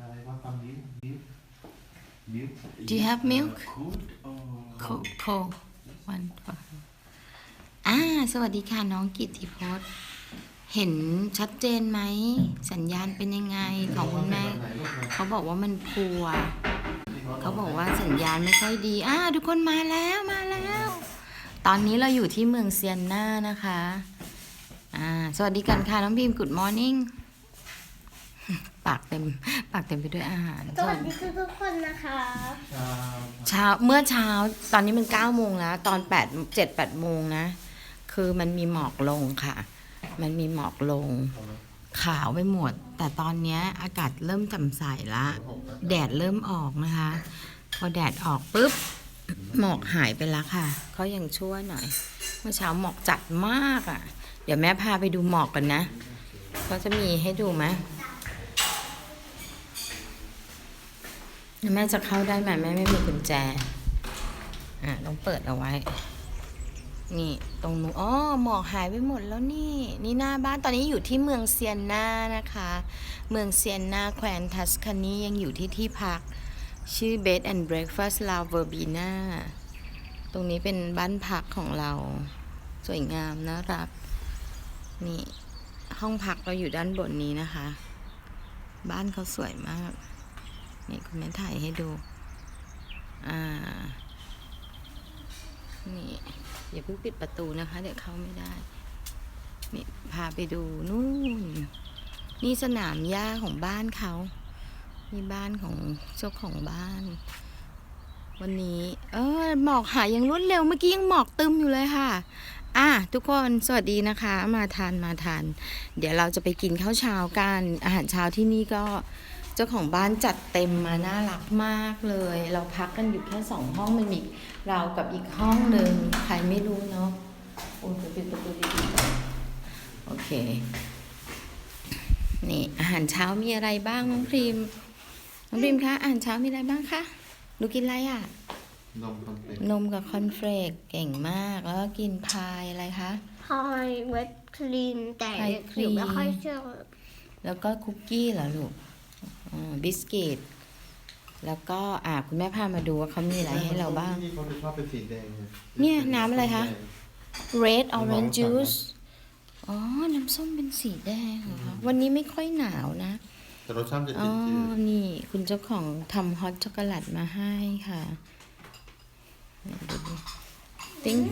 อะไรว่าตอนนี้มิลมิล Do you have milk? cold or cold cold one for her อ่าสวัสดีค่ะน้องกิตติพจน์ เห็นชัดเจนไหม สัญญาณเป็นยังไงของคุณแม่เขาบอกว่ามันพัว เขาบอกว่าสัญญาณไม่ค่อยดี อ่าทุกคนมาแล้วมาแล้ว ตอนนี้เราอยู่ที่เมืองเซียนนานะคะ อ่า สวัสดีกันค่ะน้องบีม Good morning ปากเต็ม ปากเต็มไปด้วยอาหารสวัสดีทุกๆคนนะคะชาเช้าเมื่อเช้าตอนนี้มันเก้าโมงแล้ว ตอนแปดเจ็ดแปดโมงนะ คือมันมีหมอกลงค่ะ มันมีหมอกลง ขาวไปหมด แต่ตอนเนี้ยอากาศเริ่มจำใสละแดดเริ่มออกนะคะ พอแดดออกปุ๊บหมอกหายไปแล้วค่ะเขายังชั่วหน่อย เมื่อเช้าหมอกจัดมากอะ่ะ เดี๋ยวแม่พาไปดูหมอกกันนะเขาจะมีให้ดูไหม แม่จะเข้าได้ไหมแม่ไม่มีกุญแจ อะต้องเปิดเอาไว้ นี่ตรงนู้นอ๋อหมอกหายไปหมดแล้วนี่ นี่หน้าบ้านตอนนี้อยู่ที่เมืองเซียนนานะคะ เมืองเซียนนาแคว้นทัสคานียังอยู่ที่ที่พัก ชื่อ Bed and Breakfast La Verbena ตรงนี้เป็นบ้านพักของเรา สวยงามน่ารัก นี่ห้องพักเราอยู่ด้านบนนี้นะคะ บ้านเขาสวยมาก นี่คุณแม่ถ่ายให้ดู อ่า นี่ อย่าเพิ่งปิดประตูนะคะ เดี๋ยวเข้าไม่ได้ นี่พาไปดูนู่น นี่สนามหญ้าของบ้านเขานี่บ้านของเจ้าของบ้าน วันนี้ เออหมอกหายยังรวดเร็วเมื่อกี้ยังหมอกตึมอยู่เลยค่ะอะทุกคนสวัสดีนะคะ มาทานมาทาน เดี๋ยวเราจะไปกินข้าวเช้ากันอาหารเช้าที่นี่ก็ จ้าของบ้านจัดเต็มมาน่ารักมากเลย เราพักกันอยู่แค่สองห้องมันมีเรากับอีกห้องหนึ่งใครไม่รู้เนาะโอ้ยปิดประตูดีๆก่อนโอเคนี่อาหารเช้ามีอะไรบ้างน้องพริมน้องพริมคะอาหารเช้ามีอะไรบ้างคะหนูกินอะไรอะนมคอนเฟลกนมกับคอนเฟลกเก่งมากแล้วก็กินพายอะไรคะพายเวทครีมแต่พายครีมหนูไม่ค่อยเชื่อแล้วก็คุกกี้เหรอลูกอ่า บิสกิต แล้วก็อ่าคุณแม่พามาดูว่าเขามีอะไรให้เราบ้าง ที่เขาจะชอบเป็นสีแดงเนี่ยน้ำอะไรคะ red ลอง orange สั่งไหม juice อ๋อ น้ำส้มเป็นสีแดงเหรอคะวันนี้ไม่ค่อยหนาวนะ แต่รสชาติจะอ๋อ จืดนี่คุณเจ้าของทำฮอตช็อกโกแลตมาให้ค่ะไหนดูดิ thank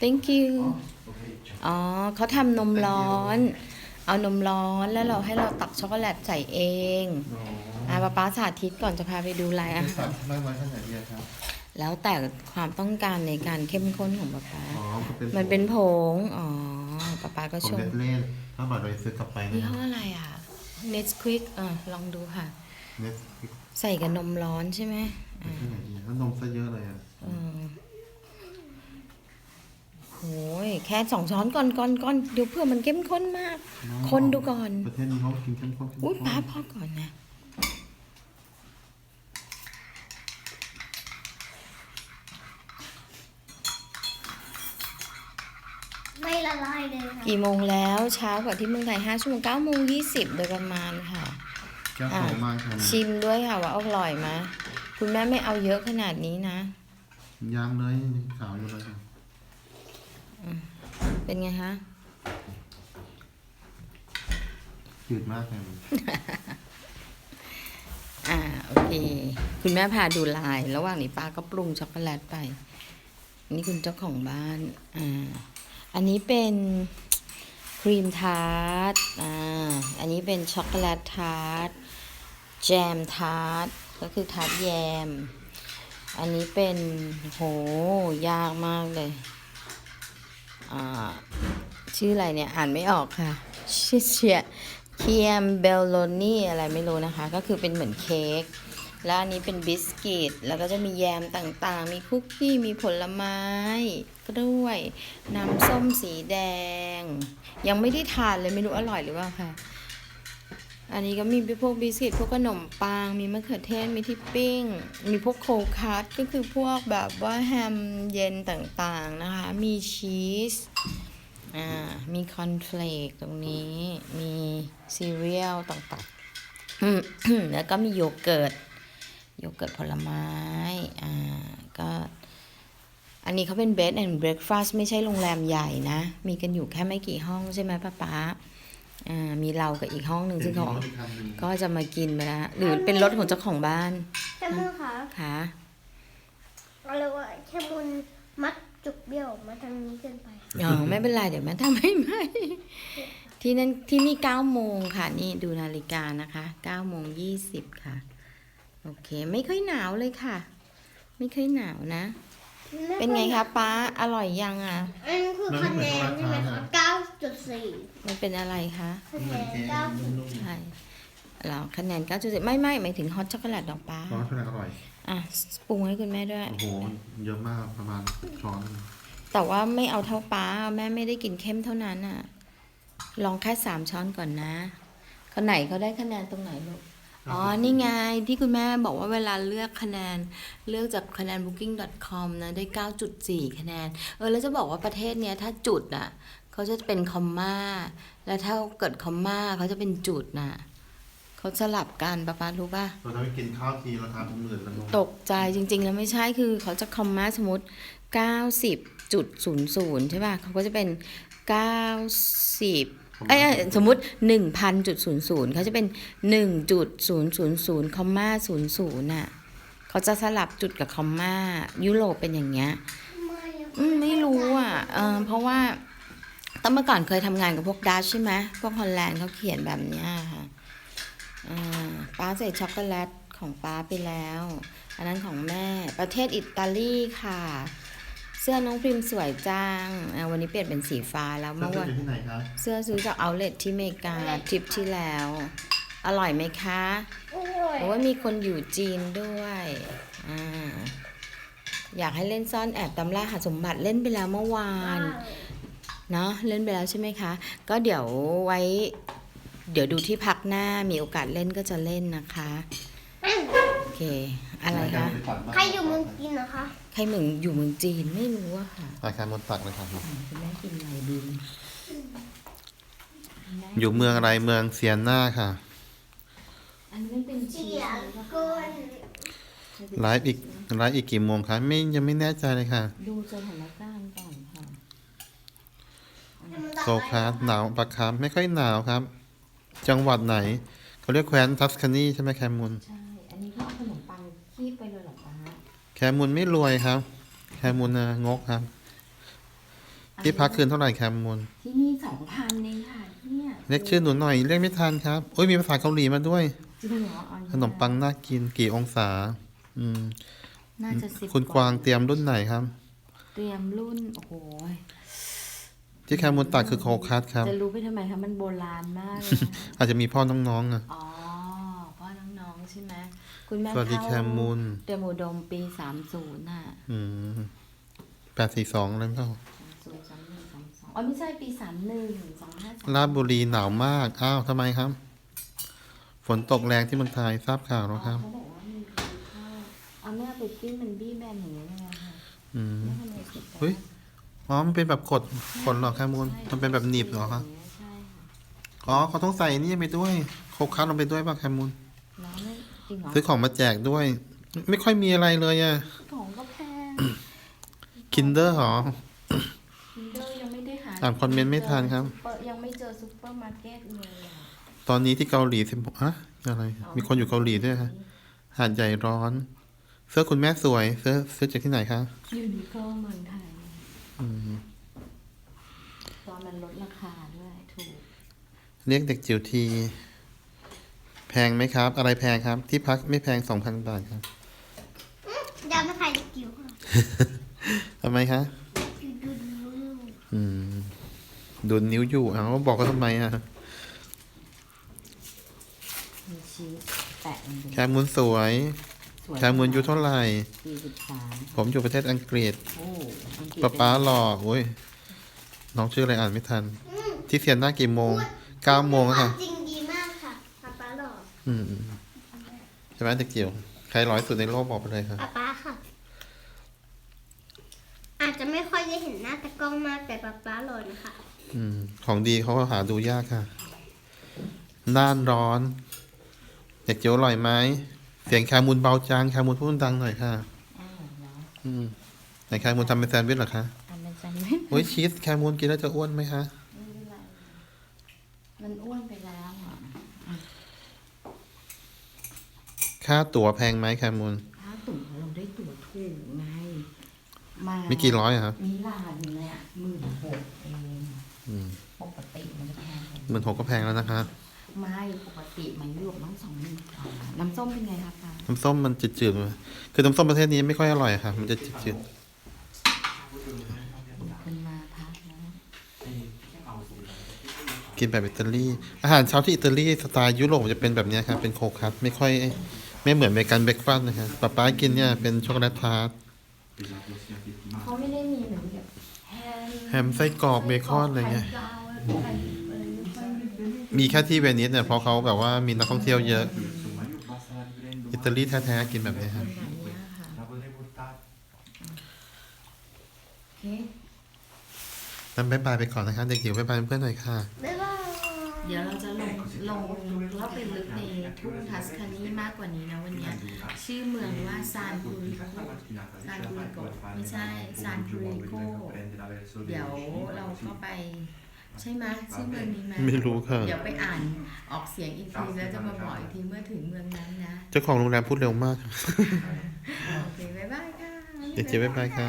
thank you อ๋อเขาทำนมร้อน เอานมร้อนแล้วเราให้เราตักช็อกโกแลตใส่เองๆอ๋ออ่าป๊าป๊าสาธิตก่อนจะพาไปดูลายอาไม่หาสั่รงไม่ไว้ขนาดเดียวครับ แล้วแต่ความต้องการในการเข้มข้นของป๊าป๊าอ๋อมันเป็นมันเป็นผงอ๋อป๊าป๊าก็ของชมเนสเล่ถ้าบาทเราซื้อกลับไปยี่นะห้ออะไรอะ Nesquik อะลองดูค่ะเนสใส่กับนมร้อนใช่ไหมอ่าที่ไหนดีแล้วนมซะเยอะเลยอะเออ โอ้ยแค่สองช้อนก่อนก่อนก่อนเดี๋ยวเพื่อมันเข้มข้นมาก คนดูก่อน ประเทศนี้เขากินเข้มข้นเข้มอุ้ยข้นป้าพ่อก่อนนะไม่ละลายเลยค่ะ กี่โมงแล้วเช้ากว่าที่เมืองไทยห้าชั่วโมงเก้าโมงยี่สิบโดยประมาณค่ะ แก้วโตมากครับชิมด้วยค่ะว่าอร่อยไหมคุณแม่ไม่เอาเยอะขนาดนี้นะ ยางเลยขาวอยู่เลยครับ เป็นไงคะจืดมากเลยอ่าโอเค คุณแม่พาดูลาย ระหว่างนี้ป้าก็ปรุงช็อกโกแลตไป นี่คุณเจ้าของบ้าน อ่า อันนี้เป็นครีมทาร์ตอ่า อันนี้เป็นช็อกโกแลตทาร์ตแจมทาร์ตก็คือทาร์ตแยม อันนี้เป็นโหยากมากเลยอ่า ชื่ออะไรเนี่ยอ่านไม่ออกค่ะชื่อเชียเคียมเบลโลนี่อะไรไม่รู้นะคะ ก็คือเป็นเหมือนเค้กแล้วอันนี้เป็นบิสกิต แล้วก็จะมีแยมต่างๆ มีคุกกี้ มีผลไม้กล้วย น้ำส้มสีแดง ยังไม่ได้ทานเลยไม่รู้อร่อยหรือเปล่าค่ะ อันนี้ก็มีพวกบิสกิตพวกขนมปัง มีมะเขือเทศ มีที่ปิ้ง มีพวกโคคัสก็คือพวกแบบว่าแฮมเย็นต่างๆนะคะ มีชีส อ่า มีคอนเฟลกตรงนี้ มีซีเรียลต่างอืมแล้วก็มีโยเกิร์ต โยเกิร์ตผลไม้ อ่า ก็อันนี้เขาเป็น bed and breakfast ไม่ใช่โรงแรมใหญ่นะ มีกันอยู่แค่ไม่กี่ห้องใช่ไหมป้าป๊า มีเรากับอีกห้องหนึ่งซึ่งเขาที่ทำมีก็จะมากินไปแล้วหรือเป็นรถของเจ้าของบ้านแค่มือค่ะค่ะเราเรียกว่าแค่มุนมัดจุกเบี้ยวมาทางนี้เกินไปอ๋อไม่เป็นไรเดี๋ยวแม่ทำให้ใหม่ที่นั่นที่นี่เก้าโมงค่ะ นี่ดูนาฬิกานะคะเก้าโมงยี่สิบค่ะ โอเค ไม่ค่อยหนาวเลยค่ะ ไม่ค่อยหนาวนะ เป็นไงคะป้าอร่อยยังอะ อันนคือคะแนนใช่ไหมคะเก้าจุดสี่มันเป็นอะไรคะคะแนเหมือนนเค้กเก้าจุดนุ่มใช่แล้วคะแนนเก้าจุดไม่ไม่หมายถึงฮอตช็อกโกแลตดอกป้าๆร้อนเท่าไหร่อร่อย อะปรุงให้คุณแม่ด้วย โอ้โห เยอะมากประมาณช้อนหนึ่งแต่ว่าไม่เอาเท่าป้าแม่ไม่ได้กินเข้มเท่านั้นอะ ลองแค่สามช้อนก่อนนะคนไหนเขาได้คะแนนตรงไหนลูก อ๋อ นี่ไงที่คุณแม่บอกว่าเวลาเลือกคะแนน เลือกจากคะแนน booking.com นะ ได้ 9.4 คะแนน เออ แล้วจะบอกว่าประเทศเนี้ย ถ้าจุดอะเขาจะเป็นคอมมาแล้วถ้าเกิดคอมมาเขาจะเป็นจุดน่ะเขาสลับกันป้าป้ารู้ป่ะเราจะไปกินข้าวทีราคาเป็นหมื่นแล้วเนอะตกใจจริง ๆ แล้วไม่ใช่คือเขาจะคอมมาสมมติ 90.00 ใช่ป่ะเขาก็จะเป็น 90 เอ้ยเอ้ยสมมุติ1,000.00เขาจะเป็น1.000คอมมา00น่ะเขาจะสลับจุดกับคอมมายุโรปเป็นอย่างเงี้ยไม่อะอืมไม่รู้อะเออเพราะว่าตั้งเมื่อก่อนเคยทำงานกับพวกดัชใช่ไหมพวกฮอลแลนด์เขาเขียนแบบเนี้ยค่ะป้าใส่ช็อกโกแลตของป้าไปแล้ว อันนั้นของแม่ประเทศอิตาลีค่ะ สื้อน้องพิมพ์สวยจังอ่าวันนี้เปลี่ยนเป็นสีฟ้าแล้วเสื้เมื่ออวันอยู่ที่ไหนครับเสื้อซื้อจากเอาเลทที่อเมริกาทริปที่แล้ว อร่อยไหมคะโอ้ยโอ้ยมีคนอยู่จีนด้วยอ่าอยากให้เล่นซ่อนแอบตำล่าหาสมบัติเล่นไปแล้วเมื่อวาน เนาะเล่นไปแล้วใช่ไหมคะ ก็เดี๋ยวไว้ เดี๋ยวดูที่พักหน้ามีโอกาสเล่นก็จะเล่นนะคะ โอเค อะไรคะใครอยู่เมืองจีนนะคะใครเหมือนอยู่เมืองจีนไม่รู้อะค่ะอาคารบนตักเลยครับอ่าคุณแม่กินอะไรดีอยู่เมืองอะไรเมืองเซียนนาค่ะ อันนี้เป็นเจีชียสก้นไลฟ์อีกไลฟ์อีกกี่โมงคะไม่ยังไม่แน่ใจเลยค่ะ ดูสถานการณ์ก่อนค่ะโซคาสหนาวปะครับไม่ค่อยหนาวครับ จังหวัดไหนเขาเรียกแคว้นทัสคานีใช่ไหมแคมูลใช่ แคมูลไม่รวยครับ แคมูลน่ะงกครับ ที่พักคืนเท่าไหร่แคมูลที่นี่สองพันเองค่ะเนี่ยเรียกชื่อหนูหน่อยเรียกไม่ทันครับโอ้ยมีภาษาเกาหลีมาด้วยจริงเหรออัขนมปังน่ากินกี่องศา อืม น่าจะสิบคุณกวางเตรียมรุ่นไหนครับ เตรียมรุ่นโอ้โหที่แคมูลตักคือโคคัสครับ จะรู้ไปทำไมคะมันโบราณมากเลยนะอาจจะมีพ่อน้องๆอะอ๋อพ่อน้องๆใช่ไหม คุณแม่สวัสดีเข้าแคมูลเตรียมอุดมปีสามศูนย์น่ะอืมแปดสี่สองแล้วเปล่าศูนย์สามหนึ่งสามสองอ๋อไม่ใช่ปีสามหนึ่งสองห้าสามลาดบุรีหนาวมาก อ้าวทำไมครับ ฝนตกแรงที่เมืองไทยทราบข่าวแล้วครับเขาบอกว่ามีคนเข้าเอาแม่ไปปิ้งมันบี้แบนอย่างนี้เลยค่ะอืมแม่ทำไมผิดกันเฮ้ยอ๋อมันเป็นแบบกดขนเหรอแคมูลมันเป็นแบบหนีบเหรอครับใช่ค่ะอ๋อเขาต้องใส่นี่ไปด้วยโคคัสลงไปด้วยป่ะแคมูลน้องไม่ จริงเหรอซื้อของมาแจกด้วย ไม่ค่อยมีอะไรเลยอะของก็แพงคินเดอร์หรอคินเดอร์ยังไม่ได้หาอ่านคอมเมนต์ไม่ทันครับซุปเปอยังไม่เจอซุปเปอร์มาร์เก็ตเลยอะตอนนี้ที่เกาหลีสิบฮะอะไร มีคนอยู่เกาหลีด้วยฮะหาดใหญ่ร้อน เสื้อคุณแม่สวย เสื้อซื้อจากที่ไหนคะยูนิโคลเมืองไทยอืมตอนมันลดราคาด้วยถูก เรียกเด็กจิ๋วที แพงไหมครับ อะไรแพงครับ ที่พักไม่แพงสองพันบาทครับยามาถ่ายจิ๋วค่ะทำไมคะดูดูดูอืมดูนิ้วอยู่เอาบอกก็ทำไมอะมีชีสแปะลงไปแคมูลสวยสวยแคมูลอยู่เท่าไหร่ สี่สิบสามผมอยู่ประเทศอังกฤษโอ้อังกฤษป๊าป๊าหล่อโอ้ยน้องชื่ออะไรอ่านไม่ทัน ที่เซียนหน้ากี่โมงเก้าโมงแล้วค่ะ จริงดีมากค่ะป๊าป๊าหล่ ออืมอืมใช่ไหมเด็กจิ๋วใครร้อยสุดในโลกบอกไปเลยค่ะป๊าป๊าค่ะ อาจจะไม่ค่อยได้เห็นหน้าตะกล้องมากแต่ป๊าป๊าหล่อนะคะอืม ของดีเขาก็หาดูยากค่ะน่านร้อนอยากเจียวอร่อยไหมเสียงแคมูลเบาจังแคมูลพูดดังหน่อยค่ะอ้าวเหรออืมไหนแคมูลทำเป็นแซนด์วิชเหรอคะทำเป็นแซนด์วิชโอ้ยชีสแคมูลกินแล้วจะอ้วนไหมคะ ไม่เป็นไรมันอ้วนไปแล้วอะ ค่าตั๋วแพงไหมแคมูลถ้าตุ๋มเราได้ตั๋วถูกไง มาไม่กี่ร้อยอะครับมิลานเนี่ยหมื่นหกเองอืมปกติมันจะแพงกว่าหมื่นหกก็แพงแล้วนะคะไม่ปกติมันยุโรปต้องสองหมื่นกว่าน้ำส้มเป็นไงคะป้าน้ำส้มมันจืดๆมาคือน้ำส้มประเทศนี้ไม่ค่อยอร่อยค่ะ มันจะจืดมีคนมาพักแล้วๆกินแบบอิตาลี อาหารเช้าที่อิตาลีสไตล์ยุโรปจะเป็นแบบเนี้ยครับ เป็นโคคัสไม่ค่อย ไม่เหมือนอเมริกันเบรกฟาสต์นะคะป๊าป๊ากินเนี่ยเป็นช็อกโกแลตทาร์ตเขาไม่ได้มีเหมือนแบบแฮมแฮมไส้กรอกเบคอนอะไรเงี้ยไข่ดาวอะไรไข่อะไรไม่ค่อยมีมีแค่ที่เวนิสเนี่ยเพราะเขาแบบว่ามีนักท่องเที่ยวเยอะ อิตาลีแท้ๆกินแบบนี้ครับแบบเนี้ยค่ะโอเคนั้นบายบายไปก่อนนะคะเด็กจิ๋วบายบายเพื่อนๆหน่อยค่ะบ๊ายบาย เดี๋ยวเราจะลงลงเข้าไปลึกในทุ่งทัสคานีมากกว่านี้นะวันเนี้ยชื่อเมืองว่าซานปูริโกซานปูริโกไม่ใช่ซานปูริโกเดี๋ยวเราก็ไปใช่ไหมชื่อเมืองนี้ไหมไม่รู้ค่ะ เดี๋ยวไปอ่านออกเสียงอีกทีแล้วจะมาบอกอีกทีเมื่อถึงเมืองนั้นนะ เจ้าของโรงแรมพูดเร็วมาก โอเค บ๊ายบายค่ะเด็กจิ๋วบายบายค่ะ